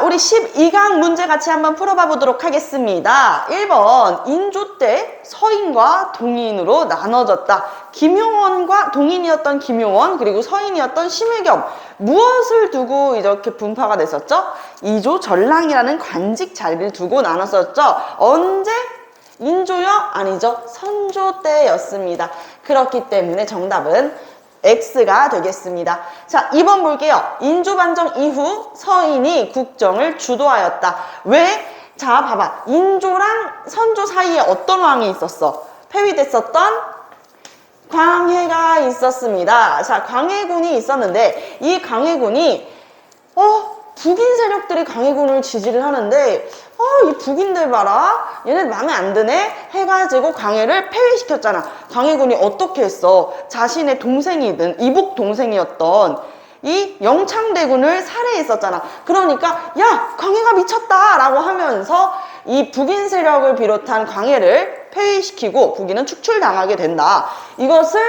자, 우리 12강 문제 같이 한번 풀어봐 보도록 하겠습니다. 1번, 인조 때 서인과 동인으로 나눠졌다. 김효원과 동인이었던 김효원, 그리고 서인이었던 심혜겸. 무엇을 두고 이렇게 분파가 됐었죠? 이조 전랑이라는 관직 자리를 두고 나눴었죠. 언제? 인조요? 아니죠. 선조 때였습니다. 그렇기 때문에 정답은 X가 되겠습니다. 자, 2번 볼게요. 인조반정 이후 서인이 국정을 주도하였다. 왜? 자, 봐봐. 인조랑 선조 사이에 어떤 왕이 있었어? 폐위됐었던 광해가 있었습니다. 자, 광해군이 있었는데 이 광해군이 어 북인 세력들이 광해군을 지지를 하는데 어 이 북인들 봐라 얘네 마음에 안 드네 해가지고 광해를 폐위시켰잖아. 광해군이 어떻게 했어? 자신의 동생이든 이복 동생이었던 이 영창대군을 살해했었잖아. 그러니까 야 광해가 미쳤다라고 하면서 이 북인 세력을 비롯한 광해를 폐위시키고 북인은 축출당하게 된다. 이것을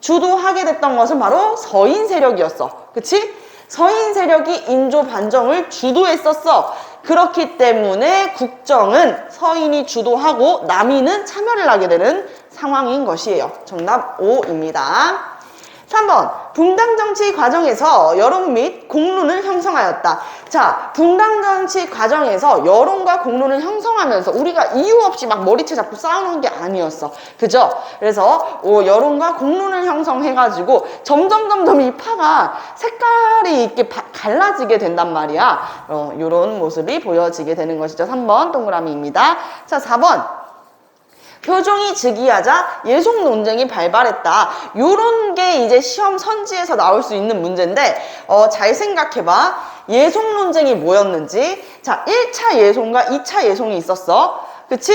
주도하게 됐던 것은 바로 서인 세력이었어. 그치? 서인 세력이 인조 반정을 주도했었어. 그렇기 때문에 국정은 서인이 주도하고 남인은 참여를 하게 되는 상황인 것이에요. 정답 5입니다. 3번 붕당 정치 과정에서 여론 및 공론을 형성하였다. 자, 붕당 정치 과정에서 여론과 공론을 형성하면서 우리가 이유 없이 막 머리채 잡고 싸우는 게 아니었어. 그죠? 그래서 어, 여론과 공론을 형성해가지고 점점 점점 이 파가 색깔이 이렇게 바- 갈라지게 된단 말이야. 어, 이런 모습이 보여지게 되는 것이죠. 3번 동그라미입니다. 자, 4번 표종이 즉위하자 예속 논쟁이 발발했다. 요런 게 이제 시험 선지에서 나올 수 있는 문제인데 어, 잘 생각해봐. 예속 논쟁이 뭐였는지. 자, 1차 예송과 2차 예송이 있었어. 그치?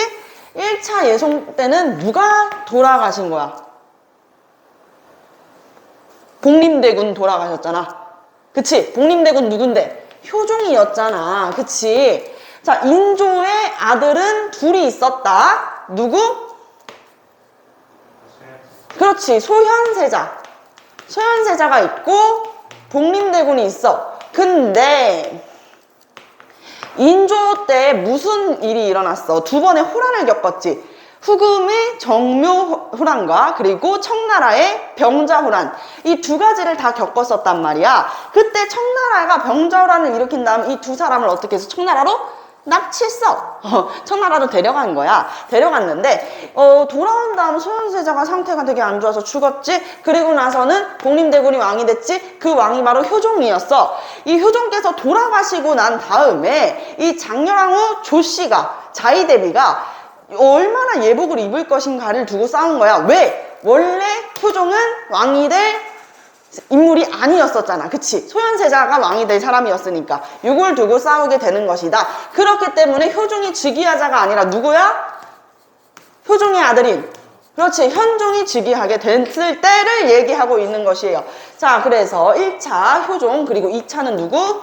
1차 예송 때는 누가 돌아가신 거야? 복림대군 돌아가셨잖아. 그치? 복림대군 누군데? 효종이었잖아. 그치? 자, 인조의 아들은 둘이 있었다. 누구? 그렇지. 소현세자. 소현세자가 있고, 복림대군이 있어. 근데, 인조 때 무슨 일이 일어났어? 두 번의 호란을 겪었지. 후금의 정묘호란과 그리고 청나라의 병자호란 이 두 가지를 다 겪었었단 말이야. 그때 청나라가 병자호란을 일으킨 다음 이 두 사람을 어떻게 해서 청나라로 어, 청나라로 데려간 거야. 데려갔는데 어, 돌아온 다음 소현세자가 상태가 되게 안 좋아서 죽었지. 그리고 나서는 복림대군이 왕이 됐지. 그 왕이 바로 효종이었어. 이 효종께서 돌아가시고 난 다음에 이 장렬왕후 조씨가 자이대비가 얼마나 예복을 입을 것인가를 두고 싸운 거야. 왜? 원래 효종은 왕이 될 인물이 아니었었잖아. 그치? 소현세자가 왕이 될 사람이었으니까. 이걸 두고 싸우게 되는 것이다. 그렇기 때문에 효종이 즉위하자가 아니라 누구야? 효종의 아들인. 그렇지. 현종이 즉위하게 됐을 때를 얘기하고 있는 것이에요. 자, 그래서 1차 효종, 그리고 2차는 누구?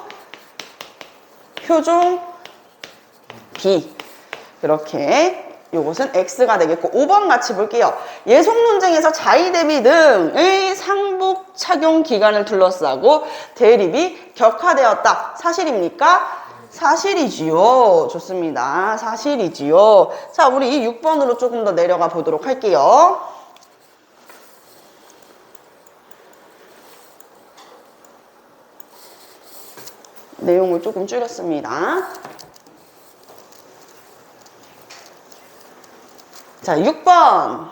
효종 B. 그렇게 요것은 X가 되겠고 5번 같이 볼게요. 예속 논쟁에서 자의 대비 등의 상복 착용 기간을 둘러싸고 대립이 격화되었다. 사실입니까? 사실이지요. 좋습니다. 사실이지요. 자, 우리 6번으로 조금 더 내려가 보도록 할게요. 내용을 조금 줄였습니다. 자, 6번.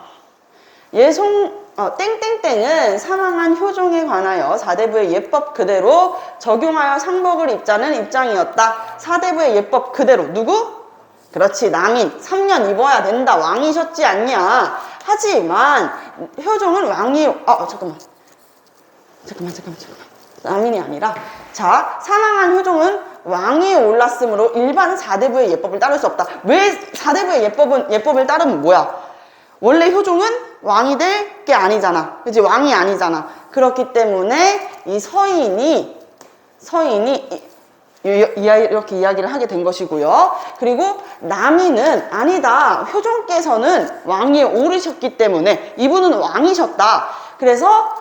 예송, 어, 땡땡땡은 사망한 효종에 관하여 사대부의 예법 그대로 적용하여 상복을 입자는 입장이었다. 사대부의 예법 그대로. 누구? 그렇지, 남인. 3년 입어야 된다. 왕이셨지 않냐. 하지만, 효종은 왕이, 어, 잠깐만. 잠깐만, 잠깐만, 잠깐만. 남인이 아니라, 자, 사망한 효종은 왕위에 올랐으므로 일반 사대부의 예법을 따를 수 없다. 왜 사대부의 예법은, 예법을 따르면 뭐야? 원래 효종은 왕이 될 게 아니잖아. 그지 왕이 아니잖아. 그렇기 때문에 이 서인이, 서인이 이- 이- 이- 이렇게 이야기를 하게 된 것이고요. 그리고 남인은 아니다. 효종께서는 왕위에 오르셨기 때문에 이분은 왕이셨다. 그래서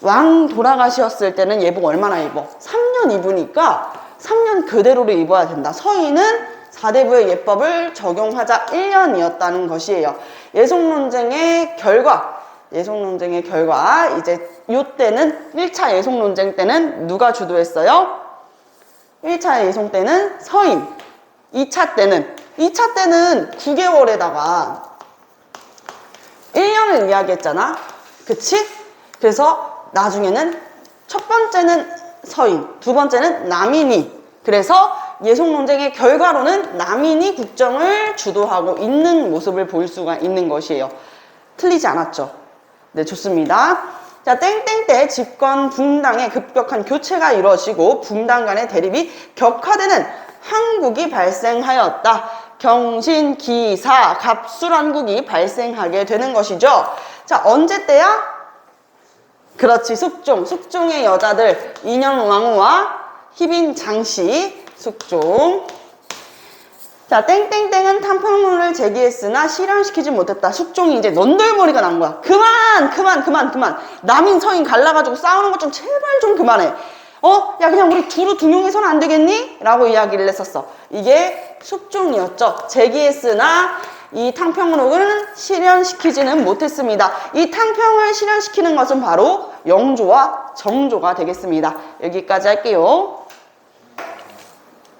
왕 돌아가셨을 때는 예복 얼마나 입어? 3년 입으니까 3년 그대로를 입어야 된다. 서인은 사대부의 예법을 적용하자 1년이었다는 것이에요. 예속 논쟁의 결과, 예속 논쟁의 결과, 이제 요때는 1차 예속 논쟁 때는 누가 주도했어요? 1차 예속 때는 서인, 2차 때는, 2차 때는 9개월에다가 1년을 이야기했잖아. 그치? 그래서 나중에는 첫 번째는 서인, 두 번째는 남인이. 그래서 예속 논쟁의 결과로는 남인이 국정을 주도하고 있는 모습을 볼 수가 있는 것이에요. 틀리지 않았죠? 네, 좋습니다. 자, 땡땡 때 집권 붕당의 급격한 교체가 이루어지고 붕당 간의 대립이 격화되는 한국이 발생하였다. 경신, 기사, 갑술한국이 발생하게 되는 것이죠. 자, 언제 때야? 그렇지, 숙종. 숙종의 여자들, 인현 왕후와 희빈 장씨, 숙종. 자, 땡땡땡은 탐평론을 제기했으나 실현시키지 못했다. 숙종이 이제 넌덜머리가 난 거야. 그만, 그만, 그만, 그만. 남인 서인 갈라가지고 싸우는 것 좀 제발 좀 그만해. 어? 야, 그냥 우리 두루 두 명이서는 안 되겠니? 라고 이야기를 했었어. 이게 숙종이었죠. 제기했으나 이 탕평록은 실현시키지는 못했습니다. 이 탕평을 실현시키는 것은 바로 영조와 정조가 되겠습니다. 여기까지 할게요.